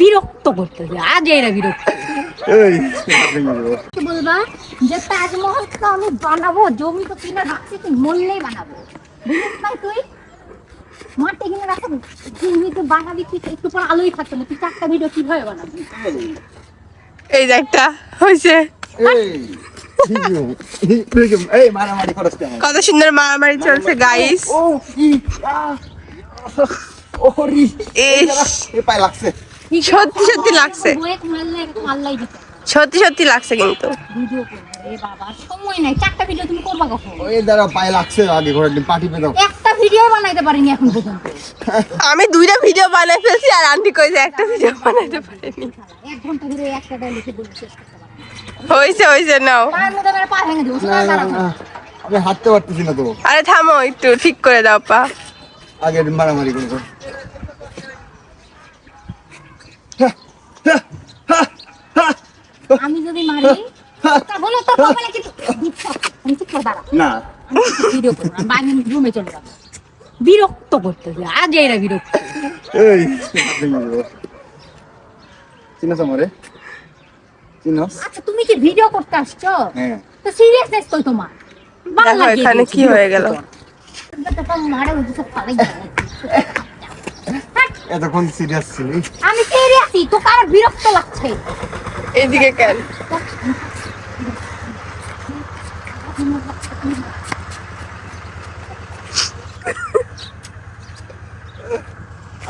বিরক্ত করতেছে আজ এরা বিরক্ত। কি বলবা যে তাজমহল তো আমি বানাবো জমি তো কিনে রাখছি তুই মরলেই বানাবো। বুঝিস না তুই? মাঠে কিনে রাখো তুই তো বানাবি তুই একটু পর আলোই থাকতো না। তুই চারটা ভিডিও কীভাবে বানাবি? এই যে একটা হয়েছে কত সুন্দর মারামারি চলছে গাইস ও কি ওরি। এ পায় লাগছে। সত্যি সত্যি লাগছে। সত্যি সত্যি লাগছে কিন্তু। ভিডিও করব রে বাবা সময় নাই চারটা ভিডিও তুমি করবা কখন ওই দ্বারা পায় লাগছে আগে ঘরে পার্টি পে দাও। একটা ভিডিও বানাইতে পারিনি এখন পর্যন্ত। আমি দুইটা ভিডিও বানাই ফেলছি আর আন্টি কইছে একটা ভিডিও বানাইতে পারিনি। হয়েছে হয়েছে নাও। আমি হাঁটতে পারতেছি না তো। আরে থামো একটু ঠিক করে দাও পা। আগে মারামারি করব আমি যদি মারি তা বলো তো কপালে কিন্তু আমি চুপ করে দাঁড়া না। ভিডিও করব না বাইরে রুমে চলে যাব। বিরক্ত করতেছে আজ এরা বিরক্ত এই আচ্ছা তুমি কি ভিডিও করতে আসছো? হ্যাঁ। তো সিরিয়াসনেস কই তোমার? দেখো এখানে কি হয়ে গেল? এতক্ষণ সিরিয়াস ছিলি? আমি সিরিয়াসই তো কার বিরক্ত লাগছে। এইদিকে কেন?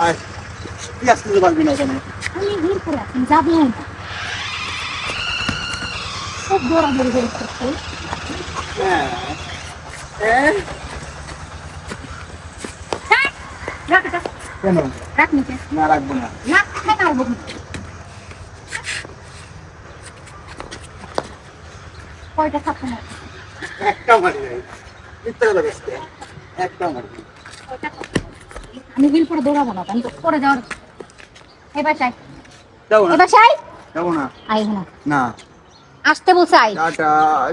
আয়। কি আসতে পারবি না কেন আমি ভিড় করে আছি যাব না। খুব দৌড়াদৌড়ি করে করছে হ্যাঁ, কেন? রাখ নিচে। না রাখব না। না খাই না। কয়টা একটা মারি নাই মিথ্যা কথা বলছে একটা মারি? আমি বিল করে দৌড়াবো না আমি তো করে যাওয়ার এবার চাই। যাব না। এবার চাই? যাব না। আই না না। আসতে বলছে I ta ta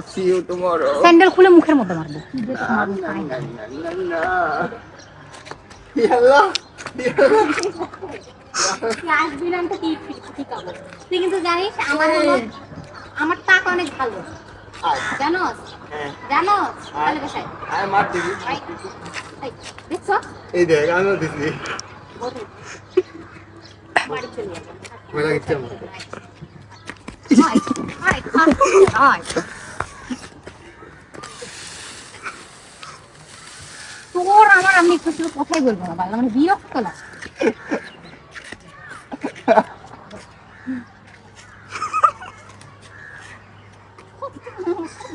see you tomorrow sandal খুলে মুখের মধ্যে মারবো। আসবি না তো কি কি খাব। তুই কিন্তু জানিস আমার আমার টাকা অনেক ভালো। জানোস? হ্যাঁ। জানোস? তাহলে বসাই। আয় মার দিবি। আই আই দেখছ? এই দেখ আমিও দিছি। বসে। চলে যাব মজা লাগছে আমার আয় আয় আয় তোর আমার আমি একটু কথাই বলব না বাংলা মানে বিরক্ত লাগে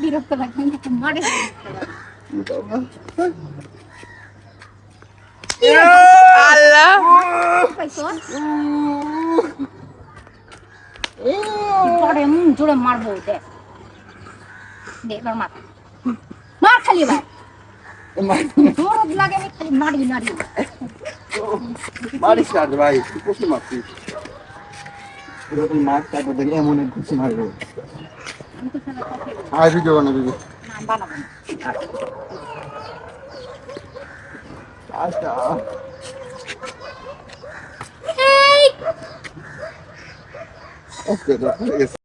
বিরক্ত লাগে কিন্তু মারে। আল্লাহ। পরে জোরে মারবো দেখ দে এবার মার। মার খালি এবার। লাগে আমি খালি নাড়ি মারিস না ভাই কষ্ট মারছিস। এরকম মার এমন ঘুষি মারবে আমি তো খেলা কথা বলব আর ভিডিও বানাবি না বানাবো না আচ্ছা এই ওকে তো হয়ে গেছে